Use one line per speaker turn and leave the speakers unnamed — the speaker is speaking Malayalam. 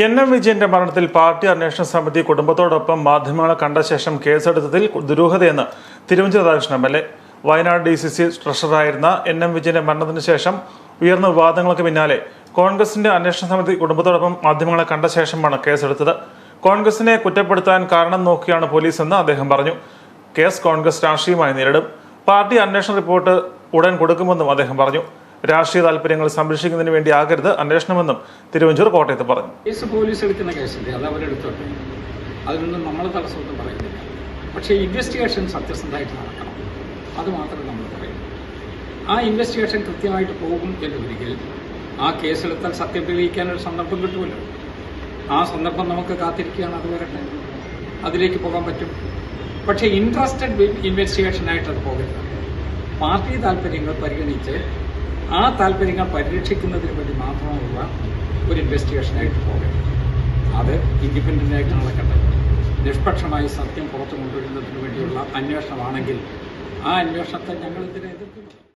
എൻ എം വിജയന്റെ മരണത്തിൽ പാർട്ടി അന്വേഷണ സമിതി കുടുംബത്തോടൊപ്പം മാധ്യമങ്ങളെ കണ്ട ശേഷം കേസെടുത്തതിൽ ദുരൂഹതയെന്ന് Thiruvanchoor Radhakrishnan M L A Wayanad D C C ട്രഷറായിരുന്ന N M വിജയന്റെ മരണത്തിന് ശേഷം ഉയർന്ന വിവാദങ്ങൾക്ക് പിന്നാലെ കോൺഗ്രസിന്റെ അന്വേഷണ സമിതി കുടുംബത്തോടൊപ്പം മാധ്യമങ്ങളെ കണ്ട ശേഷമാണ് കേസെടുത്തത്. കോൺഗ്രസിനെ കുറ്റപ്പെടുത്താൻ കാരണം നോക്കിയാണ് പോലീസ് എന്ന് അദ്ദേഹം പറഞ്ഞു. കേസ് കോൺഗ്രസ് രാഷ്ട്രീയമായി നേരിടും. പാർട്ടി അന്വേഷണ റിപ്പോർട്ട് ഉടൻ കൊടുക്കുമെന്നും അദ്ദേഹം പറഞ്ഞു. രാഷ്ട്രീയ താല്പര്യങ്ങൾ സംരക്ഷിക്കുന്നതിന് വേണ്ടി ആകരുത് അന്വേഷണമെന്നും തിരുവഞ്ചൂർ കോട്ടയത്ത് പറഞ്ഞു.
കേസ് പോലീസ് എടുക്കുന്ന കേസല്ലേ? അത് അവരെടുത്തോട്ടെ അതിനൊന്നും നമ്മൾ തടസ്സമൊന്നും പറയുന്നില്ല. പക്ഷേ ഇൻവെസ്റ്റിഗേഷൻ സത്യസന്ധമായിട്ട് നടക്കണം. അത് മാത്രമേ നമ്മൾ പറയുന്നു ആ ഇൻവെസ്റ്റിഗേഷൻ കൃത്യമായിട്ട് പോകും എന്നൊരിക്കൽ ആ കേസെടുത്താൽ സത്യം തെളിയിക്കാനൊരു സന്ദർഭം കിട്ടുമല്ലോ. ആ സന്ദർഭം നമുക്ക് കാത്തിരിക്കുകയാണ് അത് വരട്ടെ. അതിലേക്ക് പോകാൻ പറ്റും. പക്ഷേ ഇൻട്രസ്റ്റഡ് ഇൻവെസ്റ്റിഗേഷനായിട്ട് അത് പോകരുത്. പാർട്ടി താല്പര്യങ്ങൾ പരിഗണിച്ച് ആ താല്പര്യങ്ങൾ പരിരക്ഷിക്കുന്നതിന് വേണ്ടി മാത്രമുള്ള ഒരു ഇൻവെസ്റ്റിഗേഷനായിട്ട് പോകരുത്. അത് ഇൻഡിപെൻഡന്റ് നടക്കേണ്ടത് നിഷ്പക്ഷമായി സത്യം പുറത്തു കൊണ്ടുവരുന്നതിന് വേണ്ടിയുള്ള അന്വേഷണമാണെങ്കിൽ ആ അന്വേഷണത്തെ ഞങ്ങൾ ഇതിനെ എതിർക്കുന്നു.